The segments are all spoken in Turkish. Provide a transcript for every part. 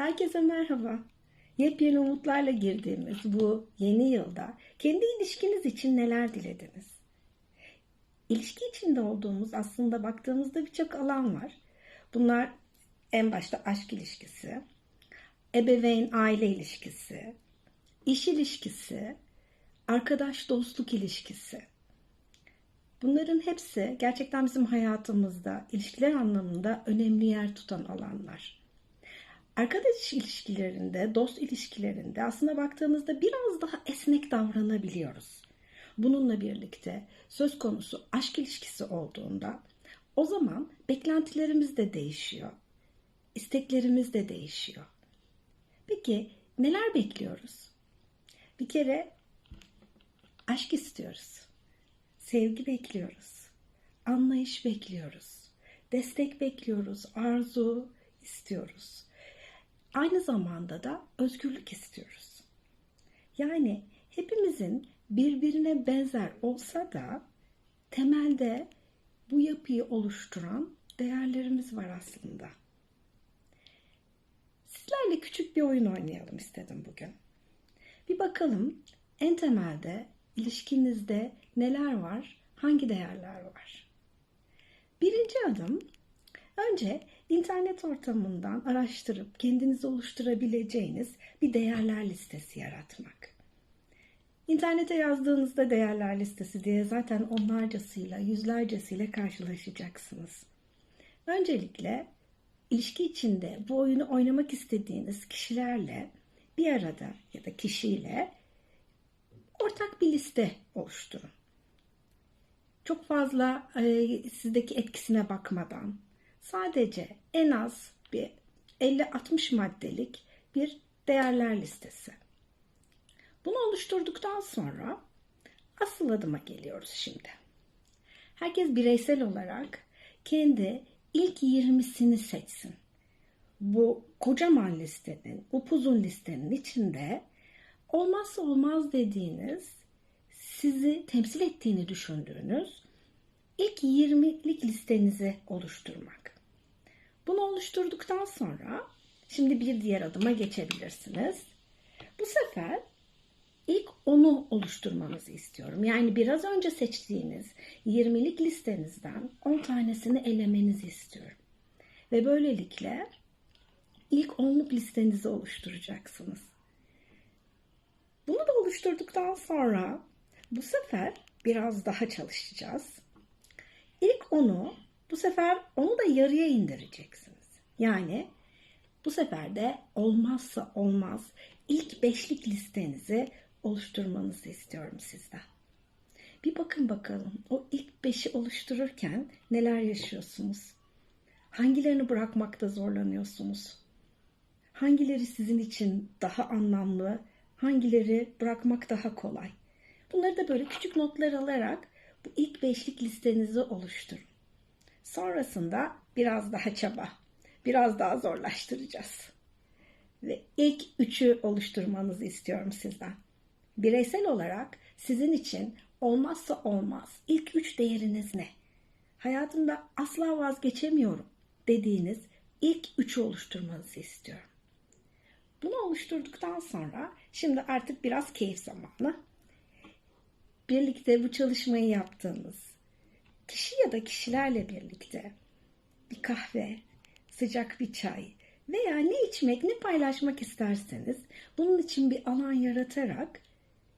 Herkese merhaba. Yepyeni umutlarla girdiğimiz bu yeni yılda kendi ilişkiniz için neler dilediniz? İlişki içinde olduğumuz aslında baktığımızda birçok alan var. Bunlar en başta aşk ilişkisi, ebeveyn aile ilişkisi, iş ilişkisi, arkadaş dostluk ilişkisi. Bunların hepsi gerçekten bizim hayatımızda ilişkiler anlamında önemli yer tutan alanlar. Arkadaş ilişkilerinde, dost ilişkilerinde aslında baktığımızda biraz daha esnek davranabiliyoruz. Bununla birlikte söz konusu aşk ilişkisi olduğunda o zaman beklentilerimiz de değişiyor. İsteklerimiz de değişiyor. Peki neler bekliyoruz? Bir kere aşk istiyoruz. Sevgi bekliyoruz. Anlayış bekliyoruz. Destek bekliyoruz. Arzu istiyoruz. Aynı zamanda da özgürlük istiyoruz. Yani hepimizin birbirine benzer olsa da temelde bu yapıyı oluşturan değerlerimiz var aslında. Sizlerle küçük bir oyun oynayalım istedim bugün. Bir bakalım en temelde ilişkinizde neler var, hangi değerler var? Birinci adım önce internet ortamından araştırıp kendinize oluşturabileceğiniz bir değerler listesi yaratmak. İnternete yazdığınızda değerler listesi diye zaten onlarcasıyla, yüzlercesiyle karşılaşacaksınız. Öncelikle ilişki içinde bu oyunu oynamak istediğiniz kişilerle bir arada ya da kişiyle ortak bir liste oluşturun. Çok fazla e, sizdeki etkisine bakmadan sadece en az bir 50-60 maddelik bir değerler listesi. Bunu oluşturduktan sonra asıl adıma geliyoruz şimdi. Herkes bireysel olarak kendi ilk 20'sini seçsin. Bu kocaman listenin, upuzun listenin içinde olmazsa olmaz dediğiniz, sizi temsil ettiğini düşündüğünüz ilk 20'lik listenizi oluşturmak. Bunu oluşturduktan sonra şimdi bir diğer adıma geçebilirsiniz. Bu sefer ilk onu oluşturmanızı istiyorum. Yani biraz önce seçtiğiniz 20'lik listenizden 10 tanesini elemenizi istiyorum. Ve böylelikle ilk 10'luk listenizi oluşturacaksınız. Bunu da oluşturduktan sonra bu sefer biraz daha çalışacağız. İlk onu bu sefer onu da yarıya indireceksiniz. Yani bu sefer de olmazsa olmaz ilk beşlik listenizi oluşturmanızı istiyorum sizden. Bir bakın bakalım o ilk beşi oluştururken neler yaşıyorsunuz? Hangilerini bırakmakta zorlanıyorsunuz? Hangileri sizin için daha anlamlı, hangileri bırakmak daha kolay? Bunları da böyle küçük notlar alarak bu ilk beşlik listenizi oluşturun. Sonrasında biraz daha çaba, biraz daha zorlaştıracağız. Ve ilk üçü oluşturmanızı istiyorum sizden. Bireysel olarak sizin için olmazsa olmaz ilk üç değeriniz ne? Hayatımda asla vazgeçemiyorum dediğiniz ilk üçü oluşturmanızı istiyorum. Bunu oluşturduktan sonra şimdi artık biraz keyif zamanı. Birlikte bu çalışmayı yaptığınız kişi ya da kişilerle birlikte bir kahve, sıcak bir çay veya ne içmek ne paylaşmak isterseniz bunun için bir alan yaratarak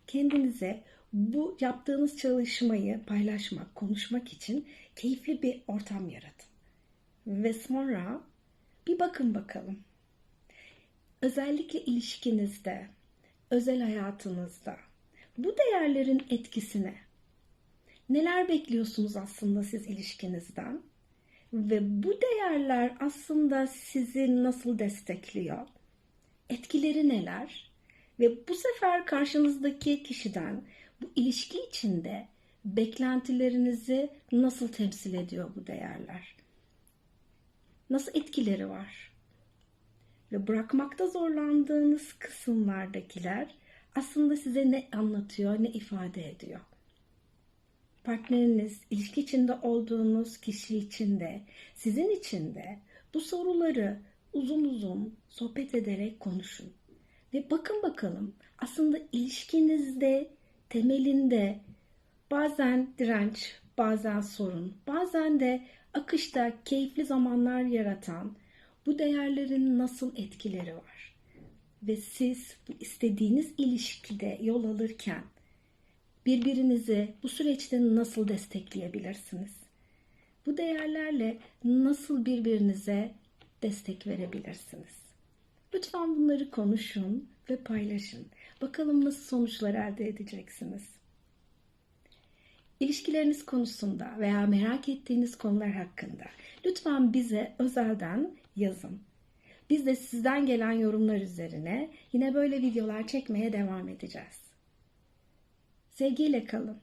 kendinize bu yaptığınız çalışmayı paylaşmak, konuşmak için keyifli bir ortam yaratın. Ve sonra bir bakın bakalım. Özellikle ilişkinizde, özel hayatınızda bu değerlerin etkisine neler bekliyorsunuz aslında siz ilişkinizden? Ve bu değerler aslında sizi nasıl destekliyor? Etkileri neler? Ve bu sefer karşınızdaki kişiden bu ilişki içinde beklentilerinizi nasıl temsil ediyor bu değerler? Nasıl etkileri var? Ve bırakmakta zorlandığınız kısımlardakiler aslında size ne anlatıyor, ne ifade ediyor? Partneriniz, ilişki içinde olduğunuz kişi içinde, sizin içinde bu soruları uzun uzun sohbet ederek konuşun. Ve bakın bakalım aslında ilişkinizde temelinde bazen direnç, bazen sorun, bazen de akışta keyifli zamanlar yaratan bu değerlerin nasıl etkileri var? Ve siz bu istediğiniz ilişkide yol alırken birbirinizi bu süreçte nasıl destekleyebilirsiniz? Bu değerlerle nasıl birbirinize destek verebilirsiniz? Lütfen bunları konuşun ve paylaşın. Bakalım nasıl sonuçlar elde edeceksiniz. İlişkileriniz konusunda veya merak ettiğiniz konular hakkında lütfen bize özelden yazın. Biz de sizden gelen yorumlar üzerine yine böyle videolar çekmeye devam edeceğiz. Sevgiyle kalın.